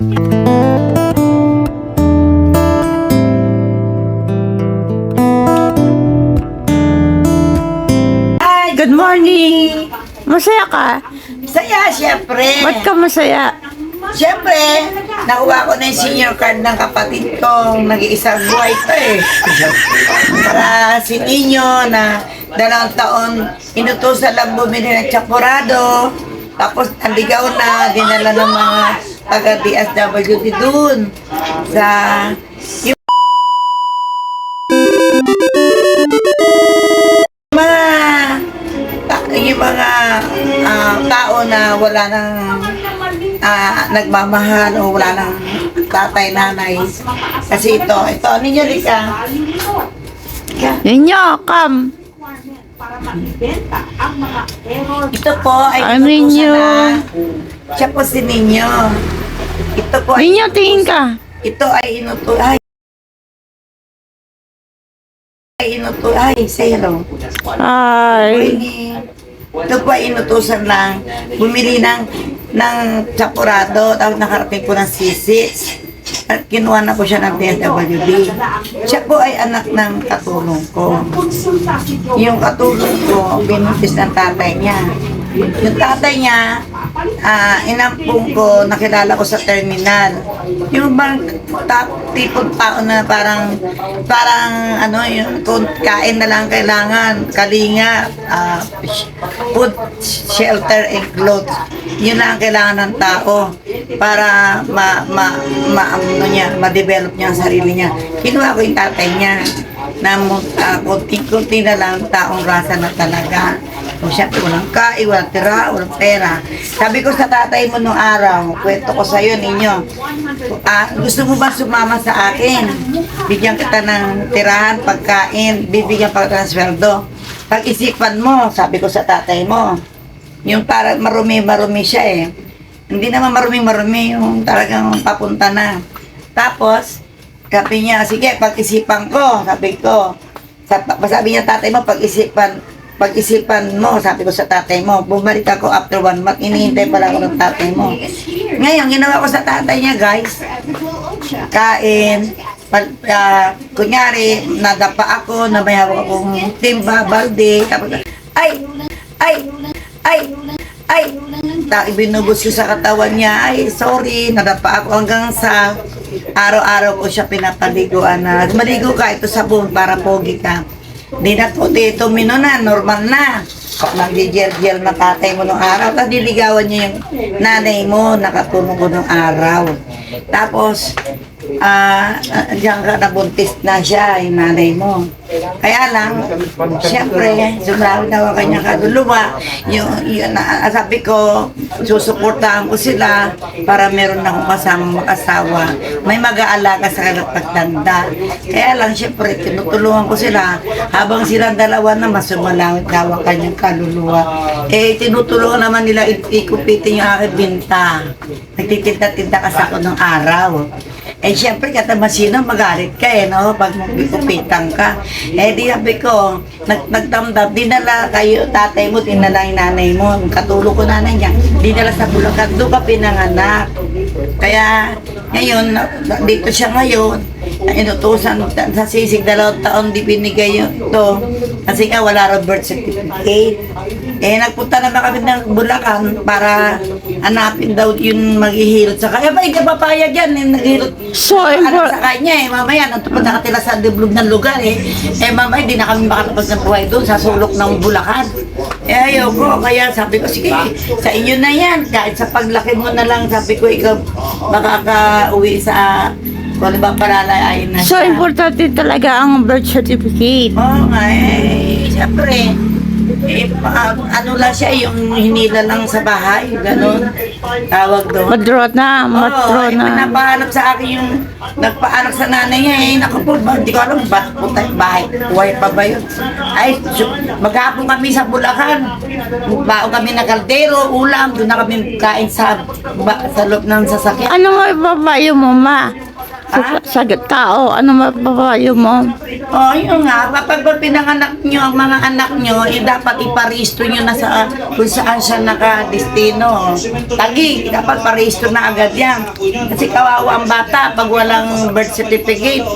Hi! Good morning! Masaya ka? Saya, syempre. Ba't ka masaya? Syempre, nakuha ko na yung senior card ng kapatid kong nag-iisang buhay to eh. Para si Nino na dalawang taon inutusan lang bumili ng tsaporado. Tapos naligaw na, dinala ng mga taga-DSWD dun sa yung mga yung mga ah, tao na wala nang ah, nagmamahal o wala nang tatay, nanay. Kasi ito, ito, ninyo Lika. Ninyo, come! Ito po ay Ay, Ninyo. inutusan na. Siya po si Ninyo. Ito po ay Ninyo, tingin ka. Ito ay inuto ay ay inuto ay zero. Ay. Ito po ay inutusan lang bumili ng ng chapurado tapos nakarating po ng sisis. At kinuha na po siya ng DSWD. Siya po ay anak ng katulong ko. Yung katulong ko, binuntis ng tatay niya. Yung tatay niya, ah, inampung ko, nakilala ko sa terminal. Yung bang ta- tipong tao na parang, parang ano, yung kain na lang kailangan, kalinga, ah, sh- food, shelter, and clothes. Yun lang ang kailangan ng tao para ma, ma, ma, ano niya, ma-develop niya ang sarili niya. Kinuha ko yung tatay niya na uh, kunti-kunti na lang taong rasa na talaga. O siya, walang kain, walang tira, walang pera. Sabi ko sa tatay mo nung araw, kwento ko sa'yo ninyo, ah, gusto mo ba sumama sa akin? Bigyan kita ng tirahan, pagkain, bibigyan pa ng. Pag-isipan mo, sabi ko sa tatay mo, yung para marumi-marumi siya eh. Hindi naman marumi-marumi, yung talagang papunta na. Tapos, sabi niya, sige, pag-isipan ko, sabi ko. Sa, sabi niya, tatay mo, pag-isipan, pag-isipan mo, sabi ko sa tatay mo. Bumalik ako after one month, inihintay pala ako ng tatay mo. Ngayon, ginawa ko sa tatay niya, guys, kain, pag, ah, kunyari, nadapa ako, na may hawak akong timba, balde, tapos, ay, ay, ay, ay, ta, ibinubos ko sa katawan niya, ay, sorry, nadapa ako hanggang sa araw-araw ko siya pinapaliguan na, maligo ka, ito sabon para pogi ka. Di na po, ito mino na, normal na. Nagdi-gel-gel na tatay mo nung araw, tapos diligawan niya yung nanay mo, nakatulong ko nung araw. Tapos, ah, diyan ka nabuntis na siya, yung nanay mo. Kaya lang, siyempre, sumrawit na ang kanyang kaluluwa. Yung, yun, na, sabi ko, susuportahan ko sila para meron akong kasamang mag-asawa. May mag-aalaga sa kanilang pagtanda. Kaya lang, siyempre, tinutulungan ko sila habang silang dalawa na masumalangit daw ang kanyang kaluluwa. Eh, tinutulungan naman nila ikupitin yung aking binta. Nagtitinda-tinda kasi ako ng araw. Eh, siyempre, katamasino, magalit ka eh, no? Pag ikupitan ka. Eh, di sabi ko, nag nagdamdam, dinala kayo, tatay mo, dinala yung nanay mo, katulong ko nanay niya, dinala sa Bulacan, doon ka pinanganak. Kaya, ngayon, dito siya ngayon, inutusan sa sisig dalawang taon di binigay yun to kasi nga wala rin certificate eh nagpunta naman kami ng Bulacan para hanapin daw yung maghihilot sa kanya? Ba hindi papayag yan eh, naghihilot So, anak impor- sa kanya eh mamaya nang tupad nakatira sa deblog ng lugar eh. Eh mamaya hindi na kami makalabas ng buhay doon sa sulok ng Bulacan. Eh ayoko. Kaya sabi ko sige sa inyo na yan. Kahit sa paglaki mo na lang sabi ko ikaw makaka-uwi sa kung ano ba palalayain na so siya. importante talaga ang birth certificate. Oo nga eh, siyempre, eh, pa- ano lang siya, yung hinila lang sa bahay, ganun, tawag doon. Madro na, matro Oo, eh, na. napahanap sa akin yung nagpaanak sa nanay niya eh. Naku po, ba, hindi ko alam, ba, punta yung bahay, buhay pa ba yun? Ay, su- maghapon kami sa Bulacan. Baon kami ng kaldero, ulam, doon na kami kain sa, ba, sa loob ng sasakyan. Ano mo ibabayo mo, ma? Sa, sa tao, ano mapapayo mo? Oh, yun nga, kapag pinanganak nyo ang mga anak nyo, eh, dapat iparehistro nyo na sa kung saan siya nakadestino. Tagi, dapat parehistro na agad yan. Kasi kawawa ang bata pag walang birth certificate.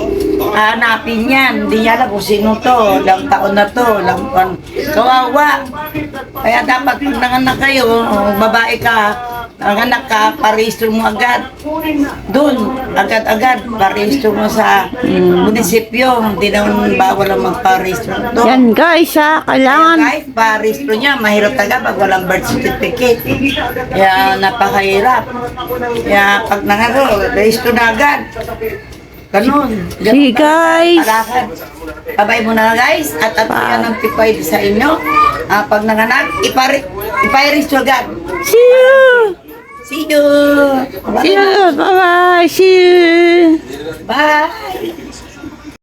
Hanapin yan. Hindi niya alam kung sino to, ilang taon na to, taon. Kawawa. Kaya dapat kung nanganak kayo, oh, babae ka, nanganak ka, parehistro mo agad. Doon, agad-agad, parehistro mo sa munisipyo. Hindi naman bawal ang magparehistro. Doon. Yan guys ha, kailangan Kahit parehistro niya, mahirap talaga pag walang birth certificate. Kaya napakahirap. Kaya pag nangaro, rehistro na agad. Ganun. See guys. Alakad. Babay mo na guys. At at yan ang tipay sa inyo. Ah, pag nanganak, ipare, iparehistro agad. See you! See you! See you! Bye-bye! See you! Bye!